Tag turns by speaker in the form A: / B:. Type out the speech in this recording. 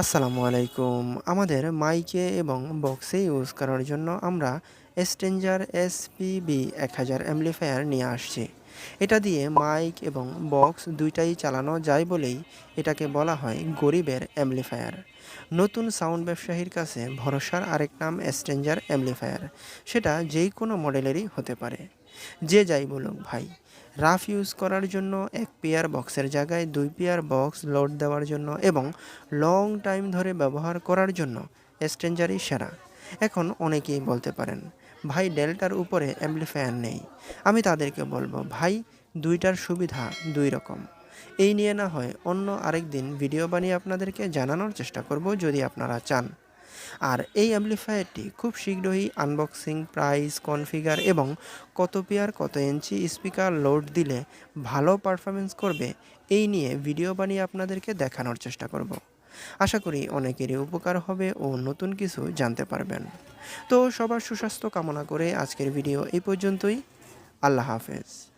A: আসসালামু আলাইকুম। আমাদের মাইকে এবং বক্সে ইউজ করার জন্য আমরা স্ট্রেঞ্জার এসপিবি এক হাজার অ্যাম্পলিফায়ার নিয়ে আসছি। এটা দিয়ে মাইক এবং বক্স দুইটাই চালানো যায় বলেই এটাকে বলা হয় গরিবের অ্যাম্পলিফায়ার। নতুন সাউন্ড ব্যবসায়ীর কাছে ভরসার আরেক নাম স্ট্রেঞ্জার অ্যাম্পলিফায়ার। সেটা যেই কোনো মডেলেরই হতে পারে। যে যাই বলুক ভাই রাফ ইউজ করার জন্য এক পেয়ার বক্সের জায়গায় দুই পেয়ার বক্স লোড দেওয়ার জন্য এবং লং টাইম ধরে ব্যবহার করার জন্য স্ট্রেঞ্জারই সেরা। এখন অনেকেই বলতে পারেন, ভাই, ডেল্টার উপরে অ্যাম্পলিফায়ার নেই। আমি তাদেরকে বলব, ভাই, দুইটার সুবিধা দুই রকম। এই নিয়ে না হয় অন্য আরেক দিন ভিডিও বানিয়ে আপনাদেরকে জানানোর চেষ্টা করব যদি আপনারা চান। আর এই অ্যাম্পলিফায়ারটি খুব শীঘ্রই আনবক্সিং প্রাইস কনফিগার এবং কত পেয়ার কত ইঞ্চি স্পিকার লোড দিলে ভালো পারফরমেন্স করবে, এই নিয়ে ভিডিও বানিয়ে আপনাদেরকে দেখানোর চেষ্টা করব। আশা করি অনেকেরই উপকার হবে ও নতুন কিছু জানতে পারবেন। তো সবার সুস্বাস্থ্য কামনা করে আজকের ভিডিও এই পর্যন্তই। আল্লাহ হাফেজ।